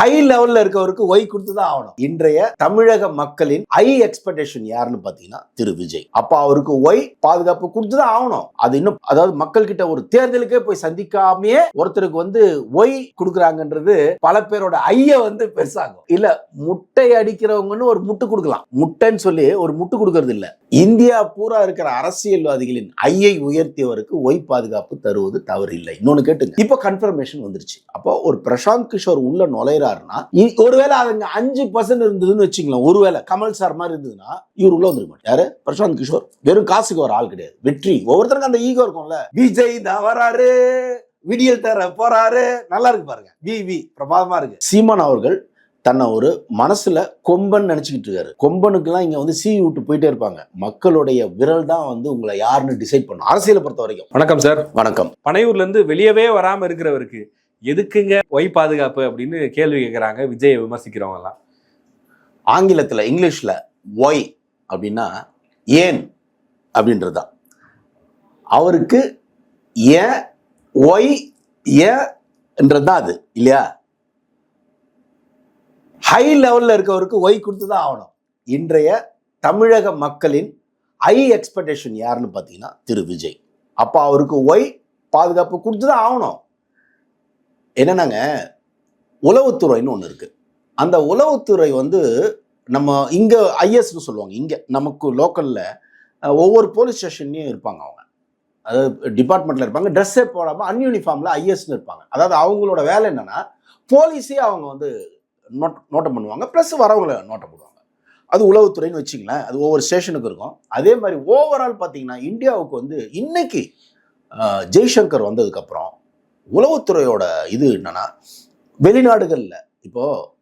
High லெவல்ல இருக்கவருக்கு Y கொடுத்து தான் ஆகணும். இன்றைய தமிழக மக்களின் ஹை எக்ஸ்பெக்டேஷன் யாருன்னு பாத்தீங்கன்னா திரு விஜய். அப்ப அவருக்கு ஒய் பாதுகாப்பு கொடுத்து தான் ஆகணும். அது இன்னும் அதாவது மக்கள் கிட்ட ஒரு தேர்தலுக்கே போய் சந்திக்காமயே ஒருத்தருக்கு வந்து ஒய் கொடுக்குறாங்கன்றது பல பேரோட ஐய வந்து பெருசாகும். இல்ல முட்டை அடிக்கிறவங்கன்னு ஒரு முட்டு கொடுக்கலாம். முட்டைன்னு சொல்லி ஒரு முட்டு கொடுக்கறது இல்ல. இந்தியா பூரா இருக்கிற அரசியல்வாதிகளின் ஐயை உயர்த்தியவருக்கு ஒய் பாதுகாப்பு தருவது தவறு இல்லை இன்னொன்னு கேட்டுங்க. இப்போ கன்ஃபர்மேஷன் வந்துருச்சு. அப்போ ஒரு பிரசாந்த் கிஷோர் உள்ள நுழையிற இ- ஒருவேளை அதுங்க அஞ்சு பர்சன்ட் இருந்ததுன்னு வச்சுங்களேன் ஒருவேளை கமல் சார் மாதிரி இருந்ததுன்னா இவர் உள்ள வந்துருக்க மாட்டார். யாரு? பிரசாந்த் கிஷோர். வெறும் காசுக்கு ஒரு ஆள் கிடையாது. வெற்றி. ஒவ்வொருத்தருக்கும் அந்த ஈகோ இருக்கும்ல. விஜய் தான் வராரு. விடியல் தர போறாரு. நல்லா இருக்கு பாருங்க. V V. பிரமாதமா இருக்கு. சீமான் அவர்கள் தன்னை ஒரு மனசுல கொம்பன் நினைச்சுக்கிட்டு இருக்காரு. கொம்பனுக்குலாம் இங்க வந்து சீ விட்டு போயிட்டே இருப்பாங்க. மக்களுடைய விரல் தான் வந்து உங்களை யாருன்னு டிசைட் பண்ணும். அரசியலை பொறுத்த வரைக்கும் வணக்கம் சார். வணக்கம். பனையூர்ல இருந்து வெளியவே வராம இருக்கிறவருக்கு எதுக்குங்க ஒய் பாதுகாப்பு அப்படின்னு கேள்வி கேட்குறாங்க விஜயை விமர்சிக்கிறவங்கலாம். ஆங்கிலத்தில் இங்கிலீஷில் ஒய் அப்படின்னா ஏன் அப்படின்றது தான் அவருக்கு ஏ ஒய் ஏன்றது தான் அது இல்லையா? ஹை லெவலில் இருக்கவருக்கு ஒய் கொடுத்து தான் ஆகணும். இன்றைய தமிழக மக்களின் ஹை எக்ஸ்பெக்டேஷன் யாருன்னு பார்த்தீங்கன்னா திரு விஜய். அப்போ அவருக்கு ஒய் பாதுகாப்பு கொடுத்து தான் ஆகணும். என்னென்னாங்க? உளவுத்துறைன்னு ஒன்று இருக்குது அந்த உளவுத்துறை வந்து நம்ம இங்கே ஐஎஸ்னு சொல்லுவாங்க. இங்கே நமக்கு லோக்கலில் ஒவ்வொரு போலீஸ் ஸ்டேஷன்லேயும் இருப்பாங்க அவங்க. அதாவது டிபார்ட்மெண்ட்டில் இருப்பாங்க. ட்ரெஸ்ஸே போடாமல் அன்யூனிஃபார்மில் ஐஎஸ்னு இருப்பாங்க. அதாவது அவங்களோட வேலை என்னென்னா போலீஸே அவங்க வந்து நோட் நோட்டம் பண்ணுவாங்க. ப்ளஸ் வரவங்களை நோட்டம் பண்ணுவாங்க அது உளவுத்துறைன்னு வச்சிங்களேன் அது ஒவ்வொரு ஸ்டேஷனுக்கு இருக்கும். அதே மாதிரி ஓவரால் பார்த்தீங்கன்னா இந்தியாவுக்கு வந்து இன்னைக்கு ஜெய்சங்கர் வந்ததுக்கப்புறம் உளவுத்துறையோட இது என்னன்னா வெளிநாடுகளில். இப்போ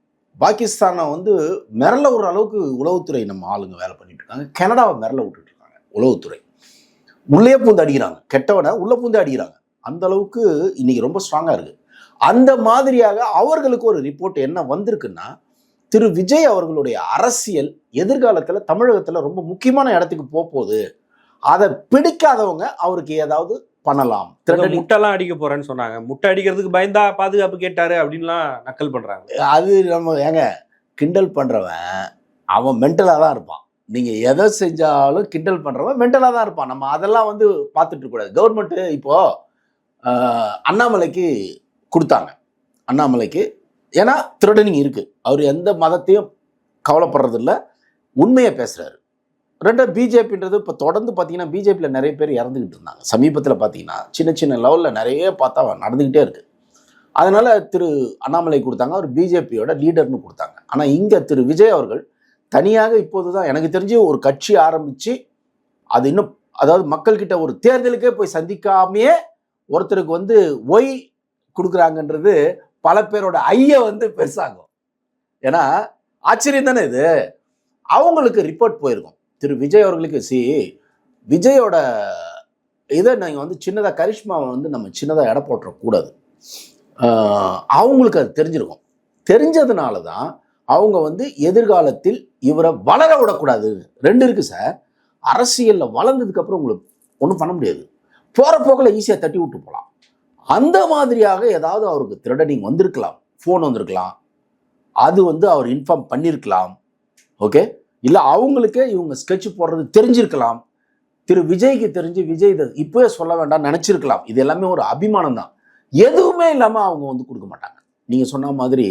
பாகிஸ்தானை வந்து மிரள விடுற அளவுக்கு உளவுத்துறை நம்ம ஆளுங்க வேலை பண்ணிட்டு இருக்காங்க. கனடாவை மிரள விட்டுட்டு இருக்காங்க உளவுத்துறை. உள்ளே பூந்து அடிக்கிறாங்க. கெட்டவனை உள்ள பூந்து அடிக்கிறாங்க. அந்த அளவுக்கு இன்னைக்கு ரொம்ப ஸ்ட்ராங்கா இருக்கு. அந்த மாதிரியாக அவர்களுக்கு ஒரு ரிப்போர்ட் என்ன வந்திருக்குன்னா திரு விஜய் அவர்களுடைய அரசியல் எதிர்காலத்தில் தமிழகத்தில் ரொம்ப முக்கியமான இடத்துக்கு போக போகுது. அதை பிடிக்காதவங்க அவருக்கு ஏதாவது பண்ணலாம். முட்டைலாம் அடிக்க போறேன்னு சொன்னாங்க. முட்டை அடிக்கிறதுக்கு பயந்தா பாதுகாப்பு கேட்டாரு அப்படின்லாம் நக்கல் பண்றாங்க. அது நம்ம ஏங்க கிண்டல் பண்றவன் அவன் மென்டலாக தான் இருப்பான். நீங்க எதை செஞ்சாலும் கிண்டல் பண்றவன் மென்டலாக தான் இருப்பான். நம்ம அதெல்லாம் வந்து பார்த்துட்டு இருக்க கூடாது கவர்மெண்ட் இப்போ ஆஹ், அண்ணாமலைக்கு கொடுத்தாங்க. அண்ணாமலைக்கு ஏன்னா த்ரெட்டனிங் இருக்கு. அவர் எந்த மதத்தையும் கவலைப்படுறதில்ல. உண்மையை பேசுறாரு. ரெண்டாவது பிஜேபின்றது இப்போ தொடர்ந்து பார்த்தீங்கன்னா பிஜேபியில் நிறைய பேர் இறந்துக்கிட்டு இருந்தாங்க. சமீபத்தில் பார்த்தீங்கன்னா சின்ன சின்ன லெவலில் நிறைய பார்த்தா நடந்துக்கிட்டே இருக்கு. அதனால் திரு அண்ணாமலை கொடுத்தாங்க அவர் பிஜேபியோட லீடர்னு கொடுத்தாங்க. ஆனால் இங்கே திரு விஜய் அவர்கள் தனியாக இப்போது தான் எனக்கு தெரிஞ்சு ஒரு கட்சி ஆரம்பித்து அது இன்னும் அதாவது மக்கள்கிட்ட ஒரு தேர்தலுக்கே போய் சந்திக்காமையே ஒருத்தருக்கு வந்து ஒய் கொடுக்குறாங்கன்றது பல பேரோட ஐய வந்து பெருசாகும். ஏன்னா ஆச்சரியம் தானே இது? அவங்களுக்கு ரிப்போர்ட் போயிருக்கும். திரு விஜய் அவர்களுக்கு சி விஜயோட இதை நீங்கள் வந்து சின்னதாக கரிஷ்மாவை வந்து நம்ம சின்னதாக இட போட்டுறக்கூடாது. அவங்களுக்கு அது தெரிஞ்சிருக்கும். தெரிஞ்சதுனால தான் அவங்க வந்து எதிர்காலத்தில் இவரை வளர விடக்கூடாது. ரெண்டு இருக்குது சார். அரசியலில் வளர்ந்ததுக்கப்புறம் உங்களுக்கு ஒன்றும் பண்ண முடியாது. போகிற போக்கில் ஈஸியாக தட்டி விட்டு போகலாம் அந்த மாதிரியாக ஏதாவது அவருக்கு த்ரெடனிங் வந்திருக்கலாம். ஃபோன் வந்திருக்கலாம். அது வந்து அவர் இன்ஃபார்ம் பண்ணியிருக்கலாம் ஓகே இல்லை அவங்களுக்கே இவங்க ஸ்கெட்ச் போடுறது தெரிஞ்சிருக்கலாம். திரு விஜய்க்கு தெரிஞ்சு விஜய் இதை இப்போவே சொல்ல வேண்டாம் நினச்சிருக்கலாம். இது எல்லாமே ஒரு அபிமானம் தான். எதுவுமே இல்லாமல் அவங்க வந்து கொடுக்க மாட்டாங்க. நீங்கள் சொன்ன மாதிரி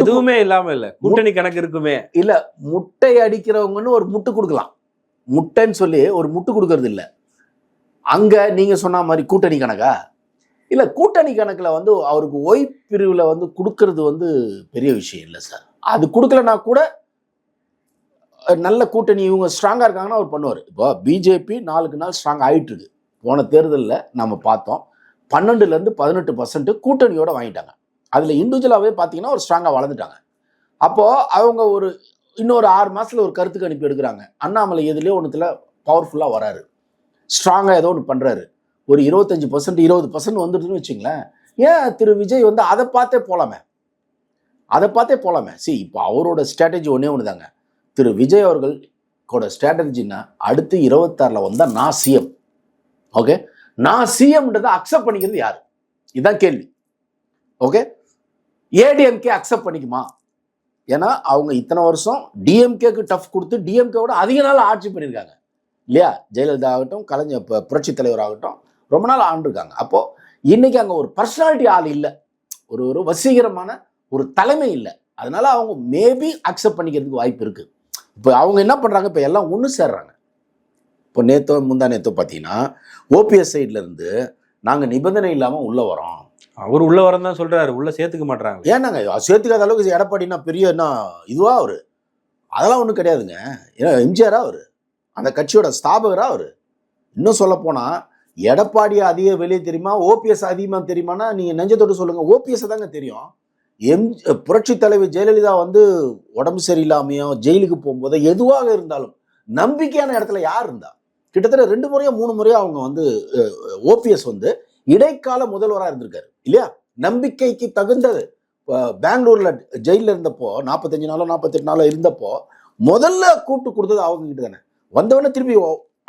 எதுவுமே இல்லாம இல்ல. கூட்டணி கணக்கு இருக்குமே. இல்ல முட்டை அடிக்கிறவங்கன்னு ஒரு முட்டு கொடுக்கலாம். முட்டைன்னு சொல்லி ஒரு முட்டு கொடுக்கறது இல்ல. அங்க நீங்க சொன்ன மாதிரி கூட்டணி கணக்கா? இல்ல கூட்டணி கணக்குல வந்து அவருக்கு ஓய் பிரிவுல வந்து கொடுக்கறது வந்து பெரிய விஷயம் இல்லை சார். அது கொடுக்கலனா கூட நல்ல கூட்டணி இவங்க ஸ்ட்ராங்காக இருக்காங்கன்னா அவர் பண்ணுவார். இப்போ பிஜேபி நாளுக்கு நாள் ஸ்ட்ராங் ஆயிட்டு இருக்கு போன தேர்தலில் நம்ம பார்த்தோம். பன்னெண்டுலேருந்து பதினெட்டு பர்சன்ட் கூட்டணியோடு வாங்கிட்டாங்க. அதில் இண்டிவிஜுவலாகவே பார்த்தீங்கன்னா ஒரு ஸ்ட்ராங்காக வளர்ந்துட்டாங்க. அப்போது அவங்க ஒரு இன்னொரு ஆறு மாதத்தில் ஒரு கருத்துக்கு அனுப்பி எடுக்கிறாங்க. அண்ணாமலை எதுலேயோ ஒன்றுத்தில் பவர்ஃபுல்லாக வராரு. ஸ்ட்ராங்காக ஏதோ ஒன்று பண்ணுறாரு ஒரு இருபத்தஞ்சி பர்சன்ட் இருபது பர்சன்ட் வந்துடுதுன்னு வச்சுங்களேன். ஏன் திரு விஜய் வந்து அதை பார்த்தே போகலாமே அதை பார்த்தே போகலாமே சரி இப்போ அவரோட ஸ்ட்ராட்டஜி ஒன்றே ஒன்று தாங்க திரு விஜய் அவர்கள் கூட ஸ்ட்ராட்டஜின்னா அடுத்து இருபத்தாறில் வந்தால் நான் சிஎம் ஓகே நான் சிஎம்ன்றதை அக்செப்ட் பண்ணிக்கிறது யார்? இதுதான் கேள்வி. ஓகே ஏடிஎம்கே அக்செப்ட் பண்ணிக்குமா? ஏன்னா அவங்க இத்தனை வருஷம் டிஎம்கேக்கு டஃப் கொடுத்து டிஎம்கேவோட அதிக நாள் ஆட்சி பண்ணியிருக்காங்க. இல்லையா? ஜெயலலிதா ஆகட்டும் கலைஞர் புரட்சி தலைவர் ஆகட்டும் ரொம்ப நாள் ஆண்டிருக்காங்க. அப்போது இன்னைக்கு அங்கே ஒரு பர்சனாலிட்டி ஆள் இல்லை. ஒரு ஒரு வசீகரமான ஒரு தலைமை இல்லை. அதனால அவங்க மேபி அக்செப்ட் பண்ணிக்கிறதுக்கு வாய்ப்பு இருக்குது இப்போ அவங்க என்ன பண்றாங்க? இப்போ எல்லாம் ஒன்று சேர்றாங்க. இப்போ நேத்தோ முந்தா நேத்தோ பார்த்தீங்கன்னா ஓபிஎஸ் சைட்ல இருந்து நாங்கள் நிபந்தனை இல்லாமல் உள்ள வரோம். அவர் உள்ள வரதான் தான் சொல்றாரு. உள்ள சேர்த்துக்க மாட்டாங்க ஏன்னாங்க? சேர்த்துக்காத அளவுக்கு எடப்பாடினா பெரிய என்ன இதுவா அவரு? அதெல்லாம் ஒன்றும் கிடையாதுங்க. ஏன்னா எம்ஜிஆரா அவரு? அந்த கட்சியோட ஸ்தாபகரா அவரு? இன்னும் சொல்ல போனா எடப்பாடி அதிக வெளியே தெரியுமா? ஓபிஎஸ் அதிகமாக தெரியுமானா நீங்க நெஞ்சத்தோடு சொல்லுங்க. ஓபிஎஸ் தாங்க தெரியும். எம் புரட்சி தலைவர் ஜெயலலிதா வந்து உடம்பு சரியில்லாமையோ ஜெயிலுக்கு போகும்போது எதுவாக இருந்தாலும் நம்பிக்கையான இடத்துல யார் இருந்தா? கிட்டத்தட்ட ரெண்டு முறையோ மூணு முறையோ அவங்க வந்து ஓபிஎஸ் வந்து இடைக்கால முதல்வராக இருந்திருக்காரு. இல்லையா? நம்பிக்கைக்கு தகுந்தது. பெங்களூர்ல ஜெயிலில் இருந்தப்போ நாற்பத்தஞ்சு நாளோ நாற்பத்தெட்டு நாளோ இருந்தப்போ முதல்ல கூப்பிட்டு கொடுத்தது அவங்க கிட்ட தானே. வந்தவொடனே திருப்பி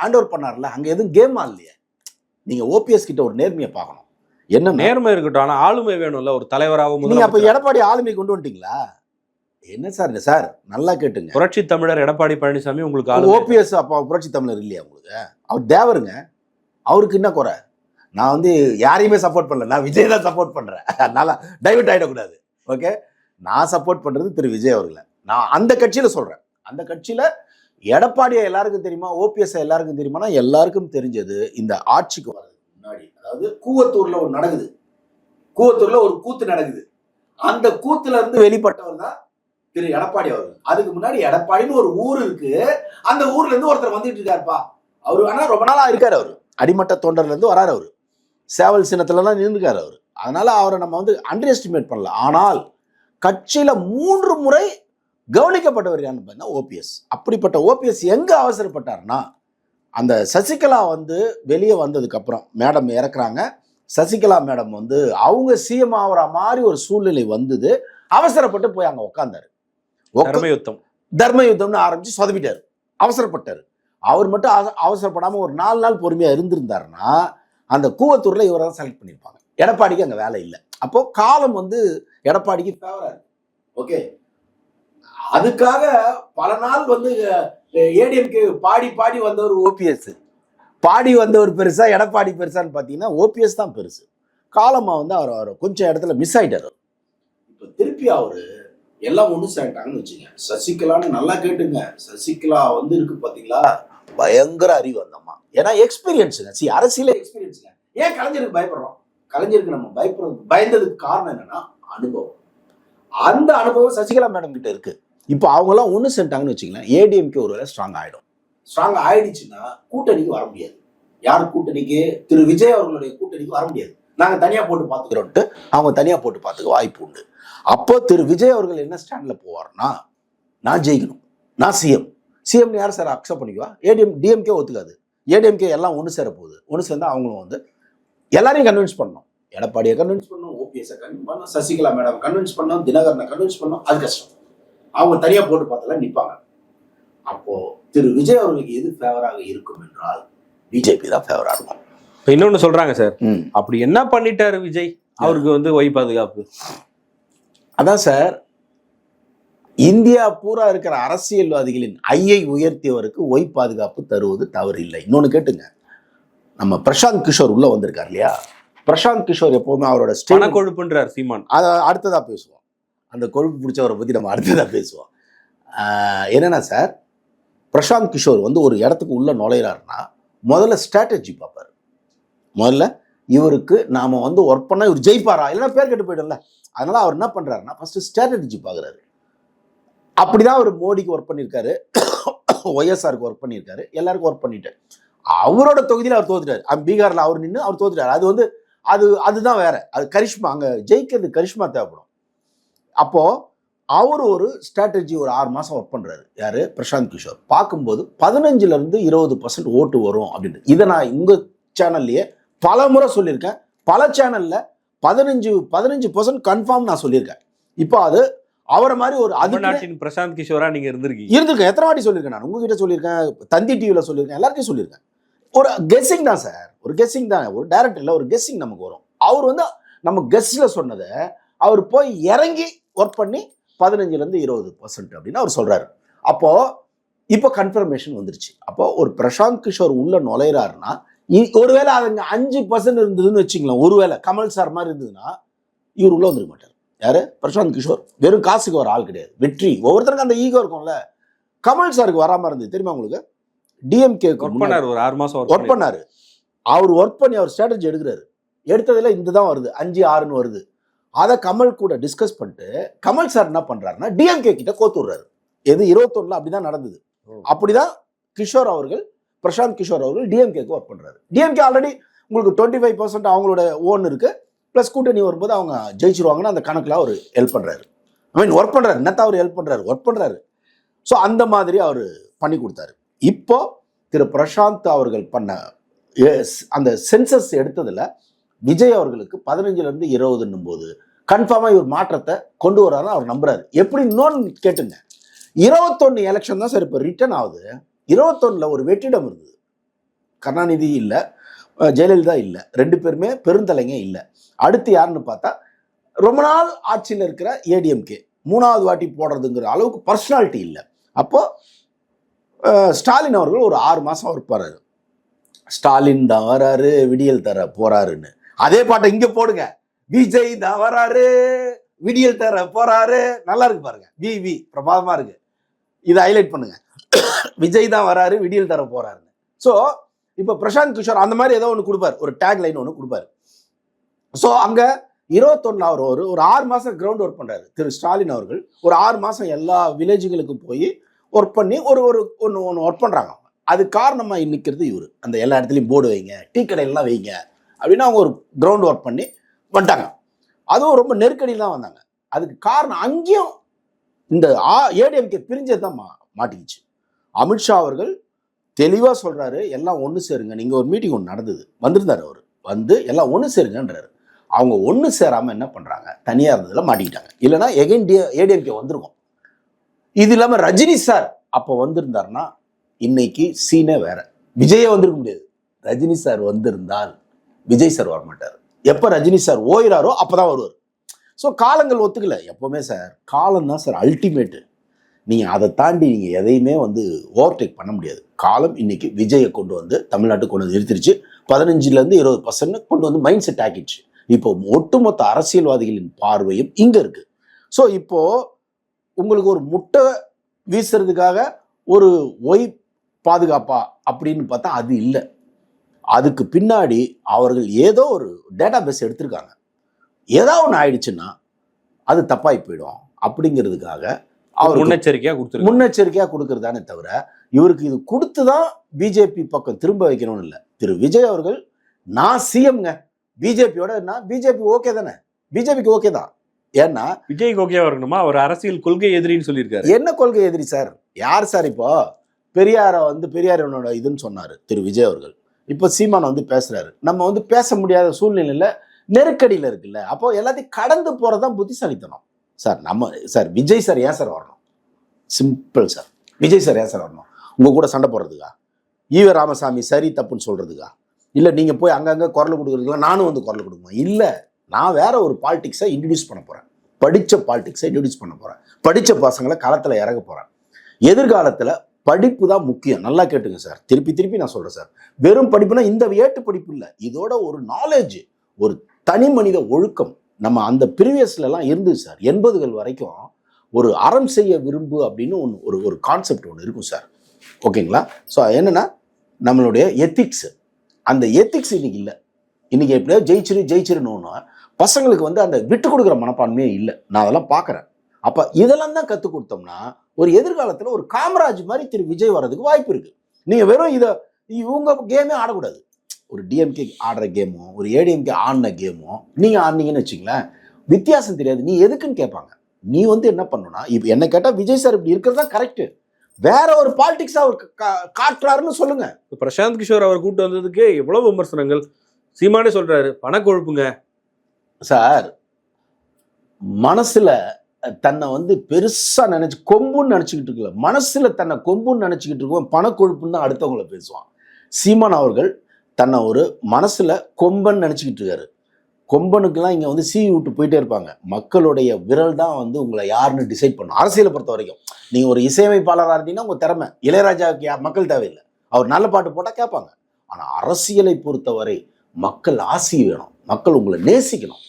ஹேண்ட் ஓவர் பண்ணார்ல. அங்கே எதுவும் கேம் இல்லையே. நீங்கள் ஓபிஎஸ் கிட்ட ஒரு நேர்மையை பார்க்கணும். என்ன நேர்மை இருக்கட்டும். ஆனா ஆளுமை வேணும்ல. ஒரு தலைவராகவும் நீங்க அப்ப எடப்பாடி ஆளுமை கொண்டு வந்துட்டீங்களா? என்ன சார் சார் நல்லா கேட்டுங்க. புரட்சி தமிழர் எடப்பாடி பழனிசாமி உங்களுக்கு ஓபிஎஸ் அப்பா புரட்சி தமிழர் இல்லையா உங்களுக்கு? அவர் தேவருங்க. அவருக்கு என்ன குறை? நான் வந்து யாரையுமே சப்போர்ட் பண்ணல. நான் விஜய் தான் சப்போர்ட் பண்றேன். அதனால டைவர்ட் ஆயிடக்கூடாது. ஓகே நான் சப்போர்ட் பண்றது திரு விஜய் அவர்களை. நான் அந்த கட்சியில சொல்றேன். அந்த கட்சியில எடப்பாடியை எல்லாருக்கும் தெரியுமா? ஓபிஎஸ் எல்லாருக்கும் தெரியுமானா? எல்லாருக்கும் தெரிஞ்சது இந்த ஆட்சிக்கு வர்றதுக்கு முன்னாடி. அதாவது கூவத்தூர்ல ஒரு நடக்குது. கூவத்தூர்ல ஒரு கூத்து நடக்குது. அந்த கூத்துல இருந்து வெளிப்பட்டவர் தான் திரு எடப்பாடி அவர்கள். அதுக்கு முன்னாடி எடப்பாடின்னு ஒரு ஊர் இருக்கு. அந்த ஊர்ல இருந்து ஒருத்தர் வந்துட்டு இருக்காருப்பா. அவரு ஆனா ரொம்ப நாளா இருக்காரு அவரு. அடிமட்ட தொண்டர்ல இருந்து வராரு அவரு. சேவல் சின்னத்துல எல்லாம் நின்றுக்காரு அவரு. அதனால அவரை நம்ம வந்து அண்டர் எஸ்டிமேட் பண்ணல. ஆனால் கட்சியில மூன்று முறை கவனிக்கப்பட்டவர் யாருன்னு பார்த்தீங்கன்னா ஓபிஎஸ் அப்படிப்பட்ட ஓபிஎஸ் எங்க அவசரப்பட்டார்னா அந்த சசிகலா வந்து வெளியே வந்ததுக்கு அப்புறம் மேடம் இறக்குறாங்க. சசிகலா மேடம் வந்து அவங்க சிஎம் ஆகுற மாதிரி ஒரு சூழ்நிலை வந்தது. அவசரப்பட்டு போய் அங்க உட்காந்தாரு தர்ம யுத்தம் தர்ம யுத்தம்னு ஆரம்பிச்சு சொதப்பிட்டாரு. அவசரப்பட்டாரு. அவர் மட்டும் அவ- அவசரப்படாம ஒரு நாலு நாள் பொறுமையா இருந்திருந்தாருன்னா அந்த கூவத்தூர்ல இவரை தான் செலக்ட் பண்ணியிருப்பாங்க. எடப்பாடிக்கு அங்க வேலை இல்லை. அப்போ காலம் வந்து எடப்பாடிக்கு ஃபேவரா இருக்கு. ஓகே அதுக்காக பல நாள் வந்து ஏடிஎம்கே பாடி பாடி வந்தவர் ஓபிஎஸ் பாடி வந்தவர் பெருசா எடப்பாடி பெருசான்னு பார்த்தீங்கன்னா ஓபிஎஸ் தான் பெருசு. காலமா வந்து அவர் அவர் கொஞ்சம் இடத்துல மிஸ் ஆயிட்டாரு. இப்போ திருப்பி அவரு எல்லாம் ஒன்று சேர்ட்டாங்கன்னு வச்சுங்க சசிகலான்னு நல்லா கேட்டுங்க. சசிகலா வந்து இருக்கு பாத்தீங்களா? பயங்கர அறிவு அந்த அம்மா. ஏன்னா எக்ஸ்பீரியன்ஸுங்க சி அரசியல எக்ஸ்பீரியன்ஸுங்க ஏன் கலைஞருக்கு பயப்படுறோம்? கலைஞருக்கு நம்ம பயப்படுறது பயந்ததுக்கு காரணம் என்னன்னா அனுபவம். அந்த அனுபவம் சசிகலா மேடம் கிட்ட இருக்கு. இப்போ அவங்கெல்லாம் ஒன்று சேர்ட்டாங்கன்னு வச்சுக்கலாம் ஏடிஎம்கே ஒரு வேலை ஸ்ட்ராங் ஆகிடும் ஸ்ட்ராங் ஆயிடுச்சுன்னா கூட்டணிக்கு வர முடியாது. யார் கூட்டணிக்கு? திரு விஜய் அவர்களுடைய கூட்டணிக்கு வர முடியாது. நாங்கள் தனியாக போட்டு பார்த்துக்கிறோன்ட்டு அவங்க தனியாக போட்டு பார்த்துக்க வாய்ப்பு உண்டு. அப்போ திரு விஜய் அவர்கள் என்ன ஸ்டாண்டில் போவார்னா நான் ஜெயிக்கணும். நான் சிஎம் சிஎம் யார் சார் அக்செப்ட் பண்ணிக்குவா? ஏடிஎம் டிஎம்கே ஒத்துக்காது. ஏடிஎம்கே எல்லாம் ஒன்று சேர போகுது. ஒன்று சேர்ந்தா அவங்களும் வந்து எல்லாரையும் கன்வின்ஸ் பண்ணணும். எடப்பாடியை கன்வின்ஸ் பண்ணணும் ஓபிஎஸ் கன்வின்ஸ் பண்ணணும் சசிகலா மேடம் கன்வின்ஸ் பண்ணணும் தினகரனை கன்வின்ஸ் பண்ணணும் அது கஷ்டம். அவங்க தனியா போட்டு பார்த்தலாம் நிற்பாங்க அப்போ திரு விஜய் அவர்களுக்கு எது ஃபேவராக இருக்கும் என்றால் பிஜேபி தான் ஃபேவரா இருக்கும் இப்ப இன்னொன்னு சொல்றாங்க சார். ம். அப்படி என்ன பண்ணிட்டாரு விஜய்? அவருக்கு வந்து ஒய் பாதுகாப்பு. அதான் சார் இந்தியா பூரா இருக்கிற அரசியல்வாதிகளின் ஐயை உயர்த்தியவருக்கு ஒய் பாதுகாப்பு தருவது தவறில்லை. இன்னொன்னு கேட்டுங்க. நம்ம பிரசாந்த் கிஷோர் உள்ள வந்திருக்கார் இல்லையா? பிரசாந்த் கிஷோர் எப்பவுமே அவரோட ஸ்டேட் பணக்கொழுப்புன்றார் சீமான். அதை அடுத்ததா பேசுவோம். அந்த கொழுப்பு பிடிச்சவரை பற்றி நம்ம அடுத்ததாக பேசுவோம். என்னென்னா சார் பிரசாந்த் கிஷோர் வந்து ஒரு இடத்துக்கு உள்ளே நுழையிறாருன்னா முதல்ல ஸ்ட்ராட்டஜி பார்ப்பாரு. முதல்ல இவருக்கு நாம் வந்து ஒர்க் பண்ணால் இவர் ஜெயிப்பாரா? இல்லைன்னா பேர் கெட்டு போயிடும்ல. அதனால் அவர் என்ன பண்ணுறாருன்னா ஃபஸ்ட்டு ஸ்ட்ராட்டஜி பார்க்குறாரு. அப்படிதான் அவர் மோடிக்கு ஒர்க் பண்ணியிருக்காரு. ஒய்எஸ்ஆருக்கு ஒர்க் பண்ணியிருக்காரு. எல்லாருக்கும் ஒர்க் பண்ணிட்டு. அவரோட தொகுதியில் அவர் தோத்துட்டார். பீகாரில் அவர் நின்று அவர் தோத்துட்டாரு. அது வந்து அது அதுதான் வேற. அது கரிஷ்மா அங்கே ஜெயிக்கிறது கரிஷ்மா தேவைப்படும். அப்போ அவர் ஒரு ஸ்ட்ராட்டஜி ஒரு ஆறு மாசம் ஒர்க் பண்றாரு. யாரு? பிரசாந்த் கிஷோர். பார்க்கும்போது பதினஞ்சுல இருந்து இருபது பர்சன்ட் ஓட்டு வரும் அப்படின்னு இதை நான் உங்க சேனல்லையே பல முறை சொல்லியிருக்கேன். பல சேனல்ல பதினஞ்சு பதினஞ்சு பர்சன்ட் கன்ஃபார்ம் நான் சொல்லியிருக்கேன். இப்போ அது அவரை மாதிரி ஒரு அது தமிழ்நாட்டின் பிரசாந்த் கிஷோரா நீங்க இருந்திருக்கீங்க. இருந்திருக்கேன். எத்தனை வாட்டி சொல்லியிருக்கேன் நான்? உங்ககிட்ட சொல்லியிருக்கேன். தந்தி டிவியில் சொல்லியிருக்கேன். எல்லாருக்கும் சொல்லியிருக்கேன். ஒரு கெஸ்ஸிங் தான் சார் ஒரு கெஸ்ஸிங் தான். ஒரு டேரக்டர் இல்லை ஒரு கெஸ்ஸிங் நமக்கு வரும். அவர் வந்து நம்ம கெஸ்ட்ல சொன்னதை அவர் போய் இறங்கி ஒர்க் பண்ணி பதினஞ்சுலேருந்து இருபது பர்சன்ட் அப்படின்னு அவர் சொல்றாரு. அப்போ இப்போ கன்ஃபர்மேஷன் வந்துருச்சு. அப்போ ஒரு பிரசாந்த் கிஷோர் உள்ள நுழையிறாருன்னா ஒருவேளை அதுங்க அஞ்சு பர்சன்ட் இருந்ததுன்னு வச்சுக்கலாம் ஒருவேளை கமல் சார் மாதிரி இருந்ததுன்னா இவர் உள்ள வந்துருக்க மாட்டார். யாரு? பிரசாந்த் கிஷோர். வெறும் காசுக்கு வர ஆள் கிடையாது. வெற்றி. ஒவ்வொருத்தருக்கும் அந்த ஈகோ இருக்கும்ல. கமல் சாருக்கு வராம இருந்தது. தெரியுமா உங்களுக்கு? டிஎம்கே ஒர்க் பண்ணாரு. ஒரு ஆறு மாசம் ஒர்க் பண்ணாரு. அவர் ஒர்க் பண்ணி அவர் ஸ்ட்ராட்டஜி எடுக்கிறாரு. எடுத்ததுல இந்த தான் வருது. அஞ்சு ஆறுன்னு வருது. அதை கமல் கூட டிஸ்கஸ் பண்ணிட்டு கமல் சார் என்ன பண்றாருன்னா டிஎம்கே கிட்ட கோத்து விடுறாரு. எது இருபத்தொன்னுல அப்படிதான் நடந்தது. ஓ. அப்படிதான் கிஷோர் அவர்கள் பிரசாந்த் கிஷோர் அவர்கள் டிஎம்கேக்கு ஒர்க் பண்றாரு. டிஎம்கே ஆல்ரெடி உங்களுக்கு டுவெண்ட்டி ஃபைவ் பர்சன்ட் அவங்களோட ஓன் இருக்கு. ப்ளஸ் கூட்டணி வரும்போது அவங்க ஜெயிச்சிருவாங்கன்னு அந்த கணக்குல அவர் ஹெல்ப் பண்றாரு. ஐ மீன் ஒர்க் பண்றாரு. என்னத்த அவர் ஹெல்ப் பண்றாரு? ஒர்க் பண்றாரு. ஸோ அந்த மாதிரி அவர் பண்ணி கொடுத்தாரு. இப்போ திரு பிரசாந்த் அவர்கள் பண்ண அந்த சென்சஸ் எடுத்ததுல விஜய் அவர்களுக்கு பதினஞ்சுல இருந்து இருபதுன்னும் போது கன்ஃபார்மாக இவர் மாற்றத்தை கொண்டு வராருன்னு அவர் நம்புறாரு. எப்படி இன்னொன்று கேட்டுங்க. இருபத்தொன்னு எலெக்ஷன் தான் சார் இப்போ ரிட்டர்ன் ஆகுது. இருபத்தொன்னுல ஒரு வெற்றிடம் இருந்தது. கருணாநிதி இல்லை ஜெயலலிதா இல்லை ரெண்டு பேருமே பெருந்தலைங்க இல்லை. அடுத்து யாருன்னு பார்த்தா ரொம்ப நாள் ஆட்சியில் இருக்கிற ஏடிஎம்கே மூணாவது வாட்டி போடுறதுங்கிற அளவுக்கு பர்சனாலிட்டி இல்லை. அப்போது ஸ்டாலின் அவர்கள் ஒரு ஆறு மாசம் இருப்பாரு. ஸ்டாலின் தான் வராரு விடியல் தர போறாருன்னு. அதே பாட்டை இங்க போடுங்க. விஜய் தான் விடியல் தர போறாரு. நல்லா இருக்கு பாருங்க. வி வி பிரபாதமா இருக்கு. இதை ஹைலைட் பண்ணுங்க. விஜய் தான் வராரு விடியல் தர போறாருன்னு. ஸோ இப்போ பிரசாந்த் கிஷோர் அந்த மாதிரி ஏதோ ஒன்று கொடுப்பாரு. ஒரு டேக் லைன் ஒன்று கொடுப்பாரு. ஸோ அங்க இருபத்தொன்னு அவர் ஒரு ஒரு ஆறு மாசம் கிரவுண்ட் ஒர்க் பண்றாரு. திரு ஸ்டாலின் அவர்கள். ஒரு ஆறு மாசம் எல்லா வில்லேஜுகளுக்கும் போய் ஒர்க் பண்ணி ஒரு ஒரு ஒன்று ஒன்று ஒர்க் பண்றாங்க அது காரணமா நிற்கிறது இவர். அந்த எல்லா இடத்துலையும் போர்டு வைங்க டீ கடையெல்லாம் வைங்க. அப்படின்னு அவங்க ஒரு கிரவுண்ட் ஒர்க் பண்ணி வந்துட்டாங்க. அதுவும் ரொம்ப நெருக்கடியில் தான் வந்தாங்க. அதுக்கு காரணம் அங்கேயும் இந்த ஏடிஎம்கே பிரிஞ்சது தான் மா மாட்டிக்கிச்சு. அமித்ஷா அவர்கள் தெளிவாக சொல்கிறாரு எல்லாம் ஒன்று சேருங்க நீங்கள் ஒரு மீட்டிங் ஒன்று நடந்தது. வந்திருந்தார் அவர். வந்து எல்லாம் ஒன்று சேருங்கன்றாரு. அவங்க ஒன்று சேராமல் என்ன பண்ணுறாங்க தனியாக இருந்ததில் மாட்டிக்கிட்டாங்க. இல்லைன்னா எகைன் டி ஏடிஎம்கே வந்திருக்கும். இது இல்லாமல் ரஜினி சார் அப்போ வந்திருந்தாருன்னா இன்னைக்கு சீனே வேற. விஜயே வந்திருக்க முடியாது. ரஜினி சார் வந்திருந்தால் விஜய் சார் வரமாட்டார். எப்போ ரஜினி சார் ஓயிறாரோ அப்பதான் வருவார். ஸோ காலங்கள் ஒத்துக்கல. எப்போவுமே சார் காலம் தான் சார் அல்டிமேட்டு நீங்கள் அதை தாண்டி நீங்கள் எதையுமே வந்து ஓவர்டேக் பண்ண முடியாது. காலம் இன்னைக்கு விஜயை கொண்டு வந்து தமிழ்நாட்டுக்கு கொண்டு வந்து நிறுத்திருச்சு பதினஞ்சுலேருந்து இருபது பர்சன்ட் கொண்டு வந்து மைண்ட் செட் ஆக்கிடுச்சு. இப்போ ஒட்டுமொத்த அரசியல்வாதிகளின் பார்வையும் இங்கே இருக்குது ஸோ இப்போது உங்களுக்கு ஒரு முட்டை வீசுறதுக்காக ஒரு ஒய் பாதுகாப்பா அப்படின்னு பார்த்தா அது இல்லை. அதுக்கு பின்னாடி அவர்கள் ஏதோ ஒரு டேட்டா பேஸ் எடுத்திருக்காங்க. ஏதோ ஒன்று ஆயிடுச்சுன்னா அது தப்பாகி போயிடும். அப்படிங்கிறதுக்காக அவர் முன்னெச்சரிக்கையா கொடுத்துருக்கு முன்னெச்சரிக்கையாக கொடுக்கறதானே தவிர இவருக்கு இது கொடுத்து தான் பிஜேபி பக்கம் திரும்ப வைக்கணும்னு இல்லை. திரு விஜய் அவர்கள் நான் சிஎம்ங்க பிஜேபியோட என்ன பிஜேபி ஓகே தானே? பிஜேபிக்கு ஓகே தான். ஏன்னா விஜய் கோகேவா இருக்கணுமா அவர் அரசியல் கொள்கை எதிரின்னு சொல்லியிருக்காரு. என்ன கொள்கை எதிரி சார்? யார் சார் இப்போ? பெரியாரை வந்து பெரியாரோட இதுன்னு சொன்னாரு திரு விஜய் அவர்கள். இப்போ சீமான் வந்து பேசுறாரு. நம்ம வந்து பேச முடியாத சூழ்நிலையில நெருக்கடியில் இருக்குல்ல. அப்போ எல்லாத்தையும் கடந்து போறதுதான் புத்திசாலித்தனம். சார் நம்ம சார் விஜய் சார் ஏன் சார் வரணும்? Simple sir. விஜய் சார் ஏன் சார் வரணும்? உங்க கூட சண்டை போடுறதுக்கா? ஈவ ராமசாமி சரி தப்புன்னு சொல்றதுக்கா? இல்லை நீங்கள் போய் அங்கங்கே குரல் கொடுக்குறதுக்கெல்லாம் நானும் வந்து குரல் கொடுக்குமா இல்லை நான் வேற ஒரு பாலிடிக்ஸை இன்ட்ரடியூஸ் பண்ண போகிறேன் படித்த பாலிடிக்ஸை இன்ட்ரடியூஸ் பண்ண போகிறேன் படித்த பசங்களை களத்தில் இறங்க போகிறேன் எதிர்காலத்தில் படிப்பு தான் முக்கியம். நல்லா கேட்டுங்க சார். திருப்பி திருப்பி நான் சொல்கிறேன் சார். வெறும் படிப்புனா இந்த ஏட்டு படிப்பு இல்லை. இதோட ஒரு நாலேஜ் ஒரு தனி மனித ஒழுக்கம் நம்ம அந்த ப்ரீவியஸ்லலாம் இருந்தது சார். எண்பதுகள் வரைக்கும் ஒரு அறம் செய்ய விரும்பு அப்படின்னு ஒன்று ஒரு ஒரு கான்செப்ட் ஒன்று இருக்கும் சார். ஓகேங்களா? ஸோ என்னென்னா நம்மளுடைய எத்திக்ஸ் அந்த எத்திக்ஸ் இன்னைக்கு இல்லை. இன்றைக்கி எப்படியோ ஜெயிச்சிரு ஜெயிச்சிருன்னு பசங்களுக்கு வந்து அந்த விட்டு கொடுக்குற மனப்பான்மையே இல்லை. நான் அதெல்லாம் பார்க்குறேன். அப்போ இதெல்லாம் தான் கற்றுக் கொடுத்தோம்னா ஒரு எதிர்காலத்தில் ஒரு காமராஜ் மாதிரி திரு விஜய் வர்றதுக்கு வாய்ப்பு இருக்கு. நீங்கள் வெறும் இதை இவங்க கேமே ஆடக்கூடாது. ஒரு டிஎம்கே ஆடுற கேமோ ஒரு ஏடிஎம்கே ஆடின கேமோ நீங்கள் ஆடினீங்கன்னு வச்சுங்களேன் வித்தியாசம் தெரியாது. நீ எதுக்குன்னு கேட்பாங்க. நீ வந்து என்ன பண்ணணும்னா இப்போ என்ன கேட்டால் விஜய் சார் இப்படி இருக்கிறது தான் கரெக்டு வேற ஒரு பாலிடிக்ஸ் அவர் காட்டுறாருன்னு சொல்லுங்க. பிரசாந்த் கிஷோர் அவர் கூட்டு வந்ததுக்கு எவ்வளவு விமர்சனங்கள். சீமானே சொல்றாரு பணக்கொழுப்புங்க. சார் மனசுல தன்னை வந்து பெருசா நினைச்சு கொம்புன்னு நினைச்சுக்கிட்டு இருக்கல. மனசுல தன்னை கொம்புன்னு நினைச்சுக்கிட்டு இருக்கோம் பணக்கொழுப்புன்னு தான் அடுத்தவங்கள பேசுவான். சீமான் அவர்கள் தன்னை ஒரு மனசுல கொம்பன்னு நினைச்சுக்கிட்டு இருக்காரு. கொம்பனுக்கெல்லாம் இங்கே வந்து சீவி விட்டு போயிட்டே இருப்பாங்க. மக்களுடைய விரல் தான் வந்து உங்களை யாருன்னு டிசைட் பண்ணும். அரசியலை பொறுத்த வரைக்கும். நீங்கள் ஒரு இசையமைப்பாளராக இருந்தீங்கன்னா உங்கள் திறமை. இளையராஜாவுக்கு மக்கள் தேவையில்லை. அவர் நல்ல பாட்டு போட்டால் கேட்பாங்க. ஆனால் அரசியலை பொறுத்தவரை மக்கள் ஆசி வேணும். மக்கள் உங்களை நேசிக்கணும்.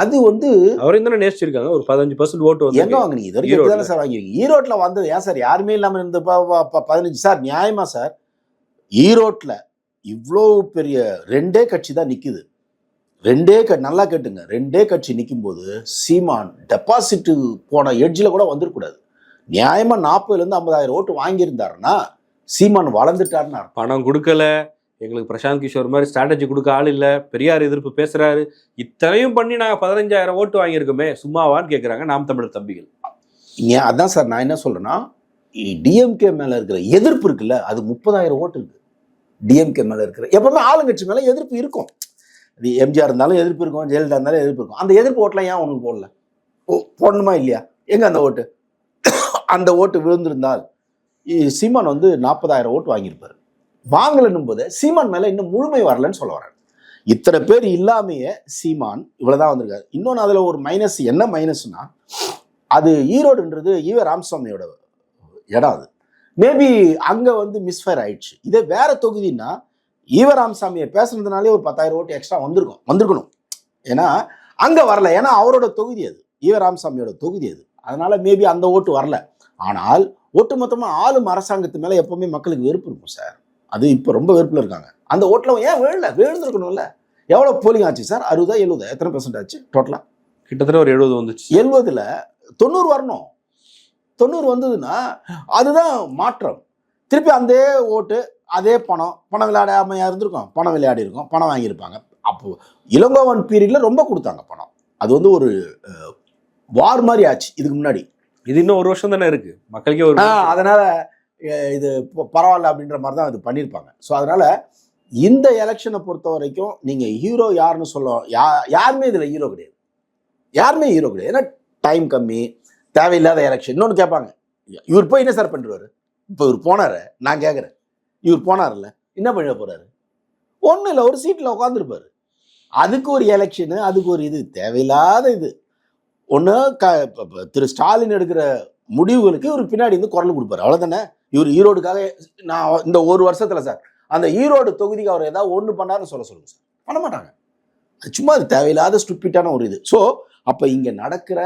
அது வந்து அவரையும் தானே நேசிச்சிருக்காங்க. ஒரு பதினஞ்சு பர்சன்ட் ஓட்டு வந்து எங்க வாங்குனீங்க? இது வரைக்கும். தானே சார் வாங்கிருக்கீங்க ஈரோட்ல வந்தது ஏன் சார்? யாருமே இல்லாம இருந்த பதினஞ்சு. சார் நியாயமா சார்? ஈரோட்ல இவ்வளோ பெரிய ரெண்டே கட்சி தான் நிக்குது. ரெண்டே க நல்லா கேட்டுங்க. ரெண்டே கட்சி நிற்கும் போது சீமான் டெபாசிட் போன எட்ஜில் கூட வந்துடக்கூடாது நியாயமா நாற்பதுல இருந்து ஐம்பதாயிரம் ஓட்டு வாங்கியிருந்தாருன்னா சீமான் வளர்ந்துட்டாருன்னு. பணம் கொடுக்கல. எங்களுக்கு பிரசாந்த் கிஷோர் மாதிரி ஸ்ட்ராட்டஜி கொடுக்க ஆள் இல்லை. பெரியார் எதிர்ப்பு பேசுகிறாரு இத்தனையும் பண்ணி நாங்கள் பதினஞ்சாயிரம் ஓட்டு வாங்கியிருக்கோமே. சும்மாவான்னு கேட்குறாங்க நாம் தமிழர் தம்பிகள். ஏன் அதான் சார் நான் என்ன சொல்கிறேன்னா டிஎம்கே மேலே இருக்கிற எதிர்ப்பு இருக்குல்ல அது முப்பதாயிரம் ஓட்டு இருக்கு. டிஎம்கே மேலே இருக்கிற எப்பவுமே ஆளுங்கட்சி மேலே எதிர்ப்பு இருக்கும். அது எம்ஜிஆர் இருந்தாலும் எதிர்ப்பு இருக்கும் ஜெயலலிதா இருந்தாலும் எதிர்ப்பு இருக்கும். அந்த எதிர்ப்பு ஓட்டெல்லாம் ஏன் உனக்கு போடல? ஓ போடணுமா இல்லையா? எங்கே அந்த ஓட்டு? அந்த ஓட்டு விழுந்திருந்தால் சீமான் வந்து நாற்பதாயிரம் ஓட்டு வாங்கியிருப்பார். வாங்கலன்னும் போது சீமான் மேல இன்னும் முழுமை வரலன்னு சொல்ல வரேன் இத்தனை பேர் இல்லாமையே சீமான் இவ்வளவுதான் வந்திருக்காரு. இன்னொன்று அதுல ஒரு மைனஸ் என்ன மைனஸ்னா அது ஈரோடுன்றது ஈவ ராமசாமியோட இடம் அது. மேபி அங்க வந்து மிஸ்ஃபயர் ஆயிடுச்சு. இதே வேற தொகுதின்னா ஈவ ராமசாமியை பேசுனதுனாலே ஒரு பத்தாயிரம் ஓட்டு எக்ஸ்ட்ரா வந்திருக்கும் வந்திருக்கணும். ஏன்னா அங்க வரல. ஏன்னா அவரோட தொகுதி அது. ஈவ ராமசாமியோட தொகுதி அது. அதனால மேபி அந்த ஓட்டு வரல. ஆனால் ஒட்டுமொத்தமா ஆளும் அரசாங்கத்து மேல எப்பவுமே மக்களுக்கு வெறுப்பு இருக்கும் சார். அது இப்போ ரொம்ப வெறுப்புல இருக்காங்க. அந்த ஓட்டுல ஏன் விழல? விழுந்திருக்கணும்ல. எவ்வளவு போலிங் ஆச்சு? சார் அறுபதா எழுபதா? எத்தனை பெர்சென்ட் ஆச்சு டோட்டலா கிட்டத்தட்ட ஒரு எழுபது வந்துச்சு. எழுபதுல தொண்ணூறு வரணும். தொண்ணூறு வந்ததுன்னா அதுதான் மாற்றம். திருப்பி அந்த ஓட்டு அதே பணம் பணம் விளையாடாமையா இருந்திருக்கும். பணம் விளையாடி இருக்கும் பணம் வாங்கியிருப்பாங்க. அப்போ இளங்கோவன் பீரியட்ல ரொம்ப கொடுத்தாங்க பணம். அது வந்து ஒரு வார் மாதிரி ஆச்சு இதுக்கு முன்னாடி. இது இன்னும் ஒரு வருஷம் தானே இருக்கு. மக்களுக்கே ஒரு அதனால இது பரவாயில்ல அப்படின்ற மாதிரி தான் அது பண்ணியிருப்பாங்க. ஸோ அதனால் இந்த எலெக்ஷனை பொறுத்த வரைக்கும் நீங்கள் ஹீரோ யாருன்னு சொல்ல யா யாருமே இதில் ஹீரோ கிடையாது. யாருமே ஹீரோ கிடையாது. ஏன்னா டைம் கம்மி தேவையில்லாத எலெக்ஷன் இன்னொன்று கேட்பாங்க இவர் போய் என்ன சார் பண்ணுறாரு இப்போ இவர் போனார் நான் கேட்குறேன். இவர் போனார்ல என்ன பண்ண போகிறாரு ஒன்றும் இல்லை ஒரு சீட்டில் உட்காந்துருப்பார் அதுக்கு ஒரு எலெக்ஷனு அதுக்கு ஒரு இது தேவையில்லாத இது. ஒன்று க திரு ஸ்டாலின் எடுக்கிற முடிவுகளுக்கு இவர் பின்னாடி வந்து குரல் கொடுப்பாரு. அவ்வளோதானே இவர் ஈரோடுக்காக நான் இந்த ஒரு வருஷத்துல சார் அந்த ஈரோடு தொகுதிக்கு அவர் ஏதாவது ஒன்று பண்ணாருன்னு சொல்ல சொல்லுங்க சார். பண்ண மாட்டாங்க. சும்மா அது தேவையில்லாத ஸ்டூப்பிட்டான ஒரு இது. ஸோ அப்போ இங்கே நடக்கிற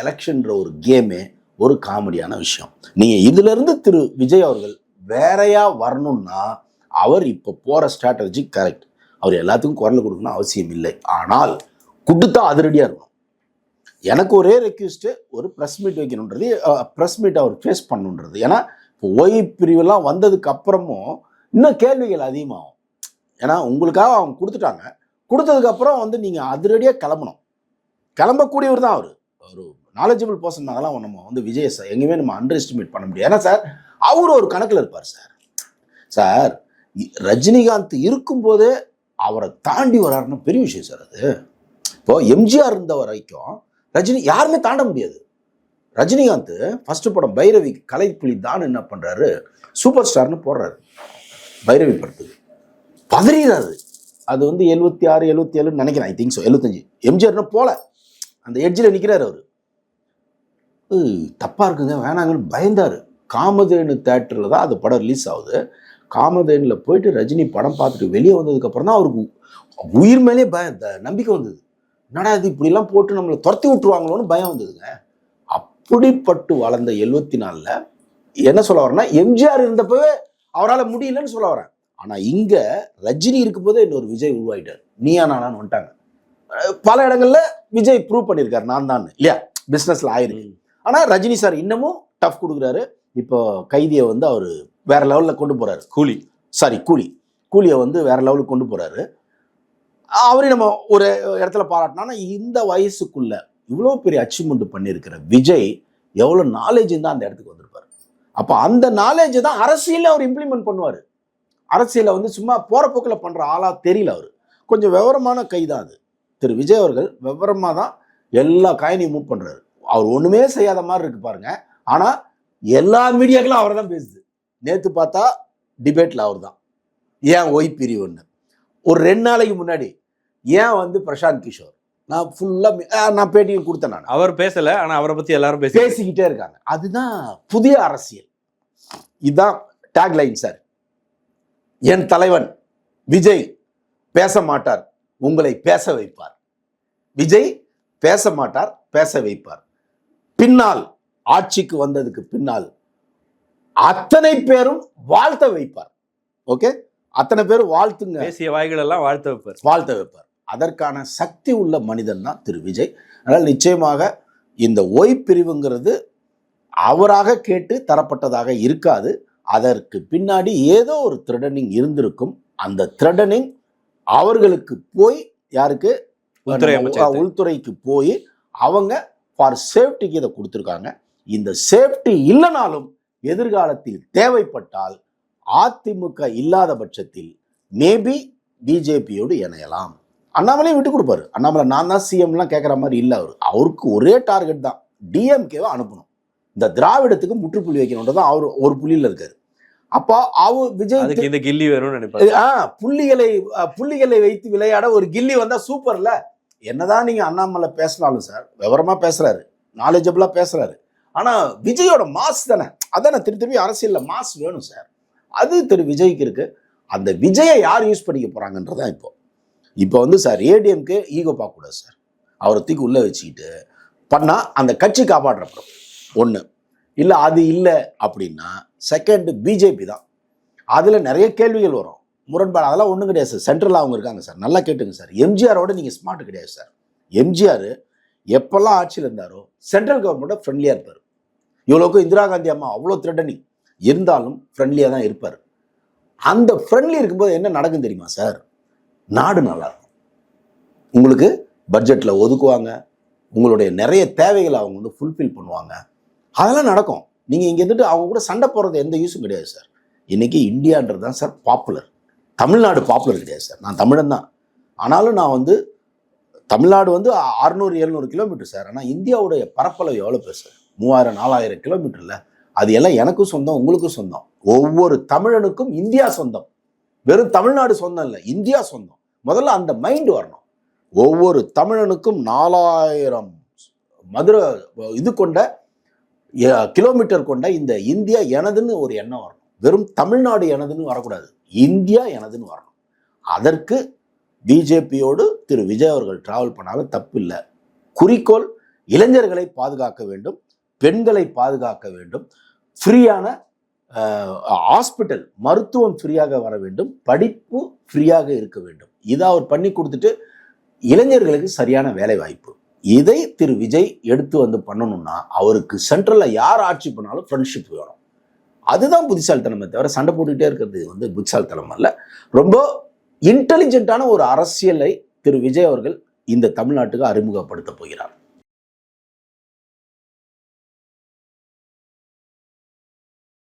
எலெக்ஷன்ற ஒரு கேமே ஒரு காமெடியான விஷயம். நீங்கள் இதிலிருந்து திரு விஜய் அவர்கள் வேறையா வரணும்னா அவர் இப்போ போகிற ஸ்ட்ராட்டஜி கரெக்ட் அவர் எல்லாத்துக்கும் குரல் கொடுக்கணும் அவசியம் இல்லை. ஆனால் கொடுத்தா அதிரடியாக இருக்கணும். எனக்கு ஒரே ரெக்வஸ்ட்டு ஒரு ப்ரெஸ் மீட் வைக்கணுன்றது ப்ரெஸ் மீட் அவர் ஃபேஸ் பண்ணணுன்றது ஏன்னா ஓய்வு பிரிவெல்லாம் வந்ததுக்கு அப்புறமும் இன்னும் கேள்விகள் அதிகமாகும். ஏன்னா உங்களுக்காக அவங்க கொடுத்துட்டாங்க. கொடுத்ததுக்கப்புறம் வந்து நீங்கள் அதிரடியாக கிளம்பணும். கிளம்பக்கூடியவர் தான் அவர். ஒரு நாலேஜபிள் பர்சன் அதெல்லாம் நம்ம வந்து விஜய் சார் எங்கேயுமே நம்ம அண்டர் எஸ்டிமேட் பண்ண முடியாது. ஏன்னா சார் அவர் ஒரு கணக்கில் இருப்பார் சார் சார் ரஜினிகாந்த் இருக்கும்போதே அவரை தாண்டி வராருன்னு பெரிய விஷயம் சார் அது. இப்போ எம்ஜிஆர் இருந்த வரைக்கும் ரஜினி யாருமே தாண்ட முடியாது. ரஜினிகாந்த் ஃபர்ஸ்ட் படம் பைரவி கலைப்புலி தான் என்ன பண்றாரு? சூப்பர் ஸ்டார்னு போடுறாரு. பைரவி படத்துக்கு. பதறிடாது அது வந்து எழுபத்தி ஆறு எழுபத்தி ஏழுன்னு நினைக்கிறேன் ஐ திங்க் ஸோ எழுபத்தஞ்சு எம்ஜிஆர்னு போல. அந்த எட்ஜில் நிற்கிறாரு அவர். தப்பா இருக்குங்க வேணாங்கன்னு பயந்தாரு. காமதேனு தேட்டரில் தான் அது படம் ரிலீஸ் ஆகுது. காமதேனில் போயிட்டு ரஜினி படம் பார்த்துட்டு வெளியே வந்ததுக்கப்புறம் தான் அவருக்கு உயிர் மேலே பய நம்பிக்கை வந்தது. என்னடா இது இப்படிலாம் போட்டு நம்மளை துரத்தி விட்டுருவாங்களோன்னு பயம் வந்ததுங்க. அப்படிப்பட்டு வளர்ந்த எழுவத்தி நாலில் என்ன சொல்ல வரேன்னா எம்ஜிஆர் இருந்தப்பவே அவரால் முடியலன்னு சொல்ல வரேன். ஆனால் இங்கே ரஜினி இருக்கும்போதே இன்னொரு விஜய் உருவாயிட்டார். நீயா நானான்னு வந்துட்டாங்க. பல இடங்கள்ல விஜய் ப்ரூவ் பண்ணியிருக்காரு நான் தான் இல்லையா? பிஸ்னஸில் ஆயிருக்கு. ஆனால் ரஜினி சார் இன்னமும் டஃப் கொடுக்குறாரு. இப்போ கைதியை வந்து அவர் வேற லெவலில் கொண்டு போறாரு. கூலி. சாரி கூலி. கூலியை வந்து வேற லெவலுக்கு கொண்டு போறாரு. அவரையும் நம்ம ஒரு இடத்துல பாராட்டினா இந்த வயசுக்குள்ள இவ்வளோ பெரிய அச்சீவ்மெண்ட் பண்ணியிருக்கிற விஜய் எவ்வளோ நாலேஜ் தான் அந்த இடத்துக்கு வந்திருப்பார். அப்போ அந்த நாலேஜ் தான் அரசியலில் அவர் இம்ப்ளிமெண்ட் பண்ணுவார். அரசியலில் வந்து சும்மா போகிற போக்கில் பண்ணுற ஆளாக தெரியல அவர். கொஞ்சம் விவரமான கை தான் அது. திரு விஜய் அவர்கள் விவரமாக தான் எல்லா காயினையும் மூவ் பண்ணுறாரு அவர் ஒன்றுமே செய்யாத மாதிரி இருக்கு பாருங்க. ஆனால் எல்லா மீடியாக்களும் அவர் தான் பேசுது. நேற்று பார்த்தா டிபேட்டில் அவர் தான். ஏன் ஒய் பிரிவுன்னு. ஒரு ரெண்டு நாளைக்கு முன்னாடி ஏன் வந்து பிரசாந்த் கிஷோர் நான் ஃபுல்லா நான் பேட்டியும் கொடுத்தேன் நான். அவர் பேசல ஆனா அவரை பத்தி எல்லாரும் பேசி பேசிக்கிட்டே இருக்காங்க. அதுதான் புதிய அரசியல். இதுதான் டேக்லைன் சார் என் தலைவன் விஜய் பேச மாட்டார் உங்களை பேச வைப்பார். விஜய் பேச மாட்டார் பேச வைப்பார். பின்னால் ஆட்சிக்கு வந்ததுக்கு பின்னால் அத்தனை பேரும் வாழ்த்த வைப்பார். ஓகே அத்தனை பேரும் வாழ்த்துங்க. பேசிய வாய்கள் எல்லாம் வாழ்த்து வைப்பார். வாழ்த்த வைப்பார். அதற்கான சக்தி உள்ள மனிதன் தான் திரு விஜய். அதனால் நிச்சயமாக இந்த ஒய் பிரிவுங்கிறது அவராக கேட்டு தரப்பட்டதாக இருக்காது. அதற்கு பின்னாடி ஏதோ ஒரு த்ரெடனிங் இருந்திருக்கும். அந்த த்ரெடனிங் அவர்களுக்கு போய் யாருக்கு? உள்துறைக்கு போய் அவங்க ஃபார் சேஃப்டிக்கு இதை கொடுத்துருக்காங்க. இந்த சேஃப்டி இல்லைனாலும் எதிர்காலத்தில் தேவைப்பட்டால் அதிமுக இல்லாத பட்சத்தில் மேபி பிஜேபியோடு இணையலாம். அண்ணாமலையும் விட்டு கொடுப்பாரு. அண்ணாமலை நான் தான் சிஎம்லாம் கேட்குற மாதிரி இல்லை அவர். அவருக்கு ஒரே டார்கெட் தான். டிஎம்கேவை அனுப்பணும். இந்த திராவிடத்துக்கு முற்றுப்புள்ளி வைக்கணுன்றது அவர் ஒரு புள்ளியில் இருக்காரு. அப்போ அவர் விஜய் அதுக்கு இந்த கில்லி வேணும்னு நினைப்பாரு. ஆ, புள்ளிகளை புள்ளிகளை வைத்து விளையாட ஒரு கில்லி வந்தா சூப்பர்ல என்னதான் நீங்க அண்ணாமலை பேசினாலும் சார் விவரமா பேசுறாரு. நாலேஜபிளா பேசுறாரு. ஆனா விஜயோட மாஸ் தானே. அதானே திரு திருப்பி அரசியல்ல மாஸ் வேணும் சார். அது திரு விஜய்க்கு இருக்கு. அந்த விஜயை யார் யூஸ் பண்ணிக்க போறாங்கன்றதான் இப்போ. இப்போ வந்து சார் ஏடிஎம்க்கு ஈகோ பார்க்கக்கூடாது சார். அவரை தூக்கி உள்ளே வச்சுக்கிட்டு பண்ணால் அந்த கட்சி காப்பாற்றப்படும் ஒன்று இல்லை அது இல்லை அப்படின்னா செகண்டு பிஜேபி தான். அதில் நிறைய கேள்விகள் வரும். முரண்பாடு. அதெல்லாம் ஒன்றும் கிடையாது சார். சென்ட்ரலில் அவங்க இருக்காங்க சார். நல்லா கேட்டுங்க சார். எம்ஜிஆரோட நீங்கள் ஸ்மார்ட் கிடையாது சார். எம்ஜிஆர் எப்பெல்லாம் ஆட்சியில் இருந்தாரோ சென்ட்ரல் கவர்மெண்ட்டை ஃப்ரெண்ட்லியாக இருப்பார். இவ்வளோக்கும் இந்திரா காந்தி அம்மா அவ்வளோ திரட்டணி இருந்தாலும் ஃப்ரெண்ட்லியாக தான் இருப்பார். அந்த ஃப்ரெண்ட்லி இருக்கும்போது என்ன நடக்கும் தெரியுமா சார்? நாடு நல்லா உங்களுக்கு பட்ஜெட்டில் ஒதுக்குவாங்க. உங்களுடைய நிறைய தேவைகளை அவங்க வந்து ஃபுல்ஃபில் பண்ணுவாங்க. அதெல்லாம் நடக்கும். நீங்கள் இங்கே இருந்துட்டு அவங்க கூட சண்டை போடுறது எந்த யூஸும் கிடையாது சார் இன்றைக்கி இந்தியான்றது தான் சார் பாப்புலர் தமிழ்நாடு பாப்புலர் கிடையாது சார் நான் தமிழன் தான். ஆனாலும் நான் வந்து தமிழ்நாடு வந்து அறுநூறு எழுநூறு கிலோமீட்டர் சார் ஆனால் இந்தியாவுடைய பரப்பளவு எவ்வளோ பேர் சார் மூவாயிரம் நாலாயிரம் கிலோமீட்டரில் அது எல்லாம் எனக்கும் சொந்தம் உங்களுக்கும் சொந்தம். ஒவ்வொரு தமிழனுக்கும் இந்தியா சொந்தம். வெறும் தமிழ்நாடு சொந்தம் இல்லை இந்தியா சொந்தம். முதல்ல அந்த மைண்ட் வரணும். ஒவ்வொரு தமிழனுக்கும் நாலாயிரம் மதுரை இது கொண்ட கிலோமீட்டர் கொண்ட இந்த இந்தியா எனதுன்னு ஒரு எண்ணம் வரணும். வெறும் தமிழ்நாடு எனதுன்னு வரக்கூடாது. இந்தியா எனதுன்னு வரணும். அதற்கு பிஜேபியோடு திரு விஜய் அவர்கள் டிராவல் பண்ணாலும் தப்பு இல்லை. குறிக்கோள் இளைஞர்களை பாதுகாக்க வேண்டும் பெண்களை பாதுகாக்க வேண்டும் ஃப்ரீயான ஹாஸ்பிட்டல் மருத்துவம் ஃப்ரீயாக வர வேண்டும் படிப்பு ஃப்ரீயாக இருக்க வேண்டும். இதை அவர் பண்ணி கொடுத்துட்டு இளைஞர்களுக்கு சரியான வேலை வாய்ப்பு. இதை திரு விஜய் எடுத்து வந்து பண்ணணும்னா அவருக்கு சென்ட்ரலில் யார் ஆட்சி பண்ணாலும் ஃப்ரெண்ட்ஷிப் வேணும். அதுதான் புத்திசாலித்தனமே தவிர சண்டை போட்டுக்கிட்டே இருக்கிறது வந்து புத்திசாலித்தனம் அல்ல. ரொம்ப இன்டெலிஜென்ட்டான ஒரு அரசியலை திரு விஜய் அவர்கள் இந்த தமிழ்நாட்டுக்கு அறிமுகப்படுத்த போகிறார்.